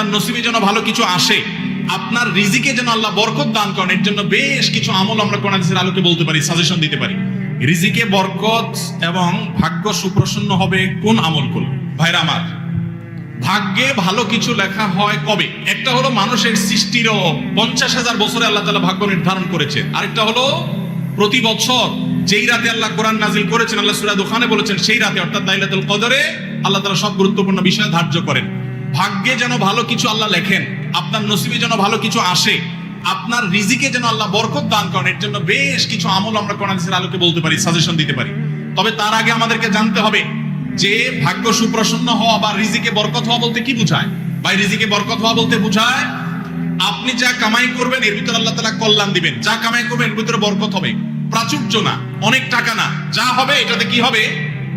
আপনার নসিবে যেন ভালো কিছু আসে, আপনার রিজিকে যেন আল্লাহ বরকত দান করেন, এর জন্য বেশ কিছু আমল আমরা কোরআন হাদিসের আলোকে বলতে পারি সাজেশন দিতে পারি। রিজিকে বরকত এবং ভাগ্য সুপ্রসন্ন হবে কোন আমল করলে ভাইরা আমার, ভাগ্যে ভালো কিছু লেখা হয় কবে? একটা হলো মানুষের সৃষ্টিরও পঞ্চাশ হাজার বছরে আল্লাহ তালা ভাগ্য নির্ধারণ করেছেন। আরেকটা হলো প্রতি বছর যেই রাতে আল্লাহ কোরআন নাজিল করেছেন, আল্লাহ সুরা ওখানে বলেছেন, সেই রাতে, অর্থাৎ লাইলাতুল কদরে, আল্লাহ তালা সব গুরুত্বপূর্ণ বিষয় ধার্য করেন। ভাগ্যে যেন ভালো কিছু আল্লাহ লেখেন, আপনার নসিবে যেন ভালো কিছু আসে, আপনার রিজিকে যেন আল্লাহ বরকত দান করেন, এর জন্য বেশ কিছু আমল আমরা কোরআন হাদিসের আলোকে বলতে পারি সাজেশন দিতে পারি। তবে তার আগে আমাদেরকে জানতে হবে যে ভাগ্য সুপ্রসন্ন হওয়া বা রিজিকে বরকত হওয়া বলতে কি বোঝায়? ভাই, রিজিকে বরকত হওয়া বলতে বোঝায়, আপনি যা কামাই করবেন, এর ভিতরে আল্লাহ তালা কল্যাণ দিবেন। যা কামাই করবেন, এর ভিতরে বরকত হবে। প্রাচুর্য না, অনেক টাকা না। যা হবে, এটাতে কি হবে?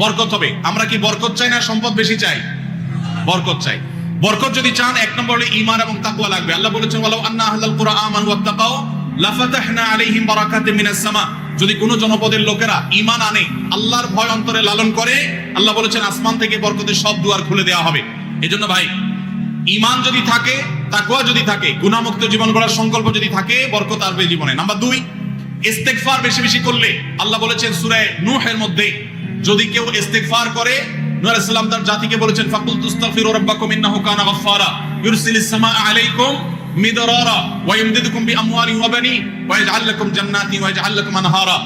বরকত হবে। আমরা কি বরকত চাই না সম্পদ বেশি চাই? বরকত চাই। বরকত যদি চান, এক নম্বর হলো ঈমান এবং তাকওয়া লাগবে। আল্লাহ বলেছেন, ওয়ালাউ আন্না আহলাল কুরআন আমানু ওয়াত্তাকাও লাফাতাহনা আলাইহিম বারাকাতিম মিনাস সামা। যদি কোনো জনপদের লোকেরা ঈমান আনে, আল্লাহর ভয় অন্তরে লালন করে, আল্লাহ বলেছেন, আসমান থেকে বরকতের সব দুয়ার খুলে দেওয়া হবে। এজন্য ভাই, ঈমান যদি থাকে, তাকওয়া যদি থাকে, গুনাহমুক্ত জীবন গড়ার সংকল্প যদি থাকে, বরকত আসবে জীবনে। নাম্বার দুই, ইস্তেগফার বেশি বেশি করলে, আল্লাহ বলেছেন, সূরা নূহের মধ্যে যদি কেউ ইস্তেগফার করে নূহ আলাইহিস সালাম তার জাতিকে বলেছেন ফাকুল তুস্তাগফিরু রাব্বাকুম ইন্নাহু কানা গাফফারা। ইউরসিলিস সামাআ আলাইকুম মিদরারা ওয়া ইমদিদুকুম বিআমওয়ালিন ওয়া বানিন ওয়া ইয়াজআল লাকুম জান্নাতিন ওয়া ইয়াজআল লাকুম আনহারা।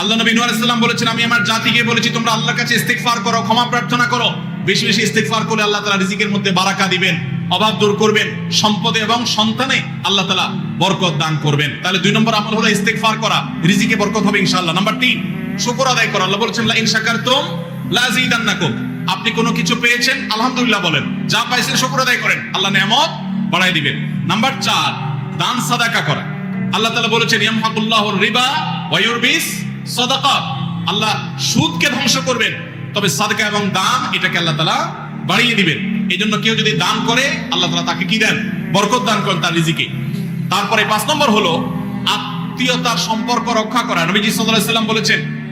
আল্লাহ নবী নূহ আলাইহিস সালাম বলেছেন, আমি আমার জাতিকে বলেছি, তোমরা আল্লাহর কাছে ইস্তেগফার করো, ক্ষমা প্রার্থনা করো। বেশি বেশি ইস্তেগফার করলে আল্লাহ তাআলা রিজিকের মধ্যে বারাকা দিবেন, অভাব দূর করবেন, সম্পদে এবং সন্তানে আল্লাহ তাআলা বরকত দান করবেন। তাহলে দুই নম্বর আমল হলো ইস্তেগফার করা, রিজিকে বরকত হবে ইনশাআল্লাহ। নাম্বার 3 শুকর আদায় করা। আল্লাহ বলেছেন, লা ইন শাকারতুম লা আযীদান্নাকুম। আপনি কোনো কিছু পেয়েছেন? আলহামদুলিল্লাহ বলেন। যা পাইছেন শুকর আদায় করেন। আল্লাহ নেয়ামত বাড়াই দিবেন। নাম্বার চার, দান সাদাকা করা। আল্লাহ তাআলা বলেছেন, ইয়ামহাকুল্লাহুর রিবা ওয়া ইউরবিস আল্লাহ সুদকে ধ্বংস করবেন, তবে সাদকা এবং দান এটাকে আল্লাহ তালা বাড়িয়ে দিবেন। এই জন্য কেউ যদি দান করে, আল্লাহ তালা তাকে কি দেন? বরকত দান করেন তার রিজিকে। তারপরে পাঁচ নম্বর হলো, আত্মীয়তার সম্পর্ক রক্ষা করা। নবীজি আলাইহি সাল্লাম বলেছেন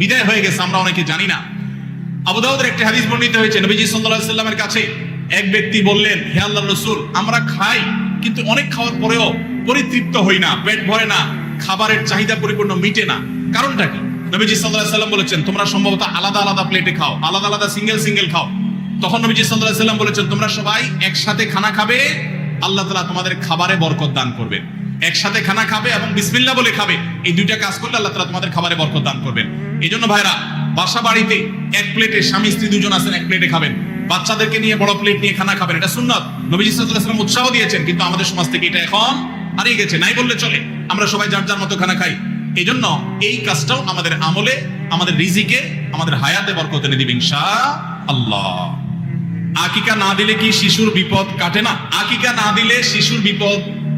বিদায় হয়ে গেছে, আমরা অনেকে জানি না। আবু দাউদের একটি হাদিস বর্ণিত হয়েছে, নবীজি আলাইহি সাল্লামের কাছে এক ব্যক্তি বললেন, হে আল্লাহর রাসূল, আমরা খাই, কিন্তু অনেক খাওয়ার পরেও পরিতৃপ্ত হই না, পেট ভরে না, খাবারের চাহিদা পরিপূর্ণ মিটে না। কারণটা কি? নবীজি আলাইহি সাল্লাম বলেছেন, তোমরা সম্ভবত আলাদা আলাদা প্লেটে খাও, আলাদা আলাদা সিঙ্গেল সিঙ্গেল খাও। তখন নবীজি আলাইহি সাল্লাম বলেছেন, তোমরা সবাই একসাথে খানা খাবে, আল্লাহ তাআলা তোমাদের খাবারে বরকত দান করবেন। একসাথে খানা খাবে এবং বিসমিল্লাহ বলে খাবে, এই দুইটা কাজ করলে আল্লাহ তাআলা তোমাদের খাবারে বরকত দান করবেন। এই জন্য ভাইরা বাসা বাড়িতে এক প্লেটে স্বামী, স্ত্রী দুজন আছেন, এক প্লেটে খাবেন। বাচ্চাদেরকে নিয়ে, বড় প্লেট নিয়ে খানা খাবেন, এটা সুন্নত। নবীজি সাল্লাল্লাহু উৎসাহ দিয়েছেন, কিন্তু আমাদের সমাজ থেকে এটা এখন হারিয়ে গেছে, নাই বললে চলে। আমরা সবাই যার যার মতো খানা খাই। এই জন্য এই কাজটাও আমাদের আমলে, আমাদের রিজিকে, আমাদের হায়াতে বরকত এনে দিবে আল্লাহ আকিকা না দিলে কি শিশুর বিপদ কাটে না? আকিকা না দিলে শিশুর বিপদ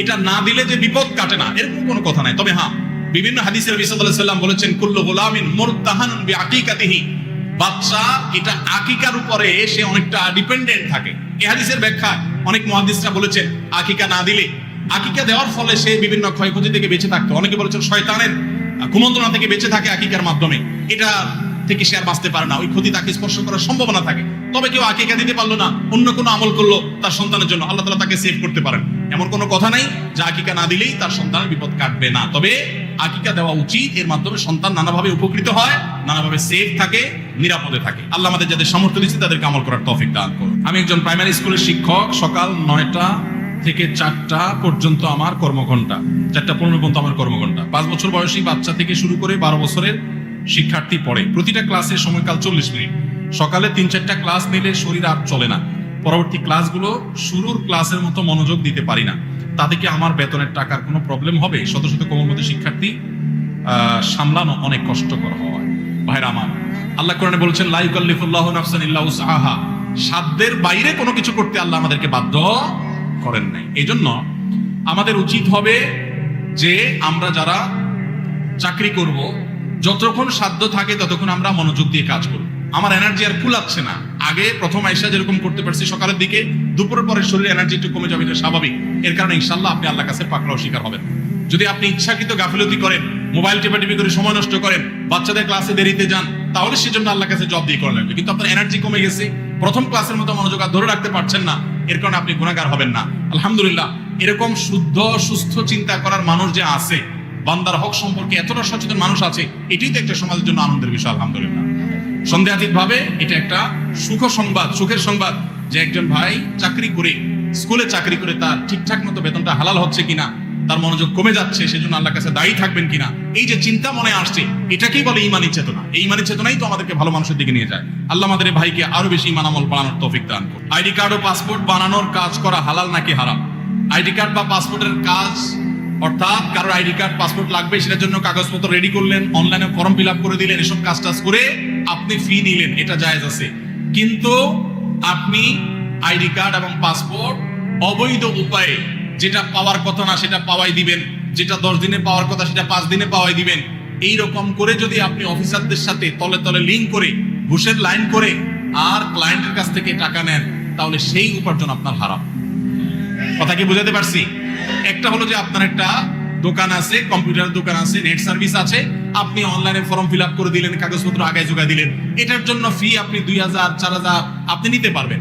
এটা না দিলে যে বিপদ কাটে না, এরকম কোনো কথা নাই। তবে হ্যাঁ বিভিন্ন হাদিসের বিসাল্লাহ বলেছেন, কুল্লু গোলামিন মোরতাহান বি আকিকাতিহি বাচ্চা এটা আকিকার উপরে সে অনেকটা ডিপেন্ডেন্ট থাকে। এই হাদিসের ব্যাখ্যা অনেক মহাদিসরা বলেছেন, আকিকা না দিলে। আকিকা দেওয়ার ফলে সে বিভিন্ন ক্ষয়ক্ষতি থেকে বেঁচে থাকতো। অনেকে বলেছেন, শয়তানের কুমন্ত্রণা থেকে বেঁচে থাকে আকিকার মাধ্যমে। এটা থেকে সে আর বাঁচতে পারে না। ওই ক্ষতি তাকে স্পর্শ করার সম্ভাবনা থাকে। তবে কেউ আকিকা দিতে পারল না, অন্য কোনো আমল করল তার সন্তানের জন্য। আল্লাহ তালা তাকে সেভ করতে পারেন। এমন কোনো কথা নাই যে আকিকা না দিলেই তার সন্তানের বিপদ কাটবে না। তবে আকিকা দেওয়া উচিত, এর মাধ্যমে সন্তান নানাভাবে উপকৃত হয়, নানাভাবে সেফ থাকে, নিরাপদে থাকে। আল্লাহ আমাদের যাদের সামর্থ্য দিচ্ছে তাদেরকে আমল করার তৌফিক দান করুন। আমি একজন প্রাইমারি স্কুলের শিক্ষক, সকাল নয়টা থেকে চারটা পর্যন্ত আমার কর্মঘন্টা চারটা পনেরো পর্যন্ত আমার কর্মঘন্টা পাঁচ বছর বয়সী বাচ্চা থেকে শুরু করে বারো বছরের শিক্ষার্থী পড়ে। প্রতিটা ক্লাসের সময়কাল চল্লিশ মিনিট। সকালে তিন চারটা ক্লাস নিলে শরীর আর চলে না। পরবর্তী ক্লাসগুলো শুরুর ক্লাসের মতো মনোযোগ দিতে পারি না। তাতে কি আমার বেতনের টাকার কোনো প্রবলেম হবে? শত শত কোমলমতি শিক্ষার্থী সামলানো অনেক কষ্টকর হয় ভাইরা আমার, আল্লাহ কোরআনে বলছেন লাইকাল্লিফুল্লাহ নাফসান ইল্লা উসআহা। সাধ্যের বাইরে কোনো কিছু করতে আল্লাহ আমাদেরকে বাধ্য করেন নাই। এজন্য আমাদের উচিত হবে যে আমরা যারা চাকরি করব, যতক্ষণ সাধ্য থাকে ততক্ষণ আমরা মনোযোগ দিয়ে কাজ করব। আমার এনার্জি আর কুলাচ্ছে না। আগে প্রথম আইসা যেরকম করতে পারছি সকালের দিকে, দুপুরের পরে শরীরে এনার্জি একটু কমে যাবে, এটা স্বাভাবিক। এর কারণে ইনশাল্লাহ আপনি আল্লাহ কাছে পাকড়াও শিকার হবেন। যদি আপনি ইচ্ছাকৃত গাফিলতি করেন, মোবাইল টিপাটিপি করে সময় নষ্ট করেন, বাচ্চাদের ক্লাসে দেরিতে যান, তাহলে সেজন্য আল্লাহ কাছে জব দিয়ে করা লাগবে। কিন্তু আপনার এনার্জি কমে গেছে, প্রথম ক্লাসের মতো মনোযোগ আর ধরে রাখতে পারছেন না, এর কারণে আপনি গুণাগার হবেন না। আলহামদুলিল্লাহ, এরকম শুদ্ধ, সুস্থ চিন্তা করার মানুষ যে আছে, বান্দার হক সম্পর্কে এতটা সচেতন মানুষ আছে, এটাই তো একটা সমাজের জন্য আনন্দের বিষয়, আলহামদুলিল্লাহ। সন্দেহাতীত ভাবে এটা একটা সুখ সংবাদ, সুখের সংবাদ, যে একজন ভাই চাকরি করে, স্কুলে চাকরি করে তার ঠিকঠাক মতো বেতনটা হালাল হচ্ছে কিনা, তার মনোযোগ কমে যাচ্ছে, সেজন্য আল্লাহর কাছে দায়ী থাকবেন কিনা, এই যে চিন্তা মনে আসছে, এটাকেই বলে ইমানি চেতনা এই ইমানি চেতনাই তো আমাদেরকে ভালো মানুষের দিকে নিয়ে যায়। আল্লাহ আমাদের ভাইকে আরও বেশি ইমান আমল বানানোর তৌফিক দান করুন। আইডি কার্ড ও পাসপোর্ট বানানোর কাজ করা হালাল নাকি হারাম? আইডি কার্ড বা পাসপোর্টের কাজ, অর্থাৎ কারোর আইডি কার্ড, পাসপোর্ট লাগবে, সেটার জন্য কাগজপত্র রেডি করলেন অনলাইনে ফর্ম ফিল আপ করে দিলেন, এসব কাজ টাজ করে আপনি ফি নিলেন, এটা জায়েজ আছে। কিন্তু আপনি আইডি কার্ড এবং পাসপোর্ট অবৈধ উপায়ে যেটা পাওয়ার কথা না, সেটা পাওয়াই দিবেন। যেটা দশ দিনে পাওয়ার কথা, সেটা পাঁচ দিনে পাওয়াই দিবেন। এই রকম করে যদি আপনি অফিসারদের সাথে তলে তলে লিঙ্ক করে, ঘুষের লাইন করে আর ক্লায়েন্টের কাছ থেকে টাকা নেন, তাহলে সেই উপার্জন আপনার হারাম। কথা কি বুঝাতে পারছি? একটা হলো যে আপনার একটা দোকান আছে কম্পিউটার দোকান আছে নেট সার্ভিস আছে। আপনি অনলাইনে ফর্ম ফিল আপ করে দিলেন, কাগজপত্র আগে যোগায় দিলেন। এটার জন্য ফি আপনি দুই হাজার, চার হাজার আপনি নিতে পারবেন।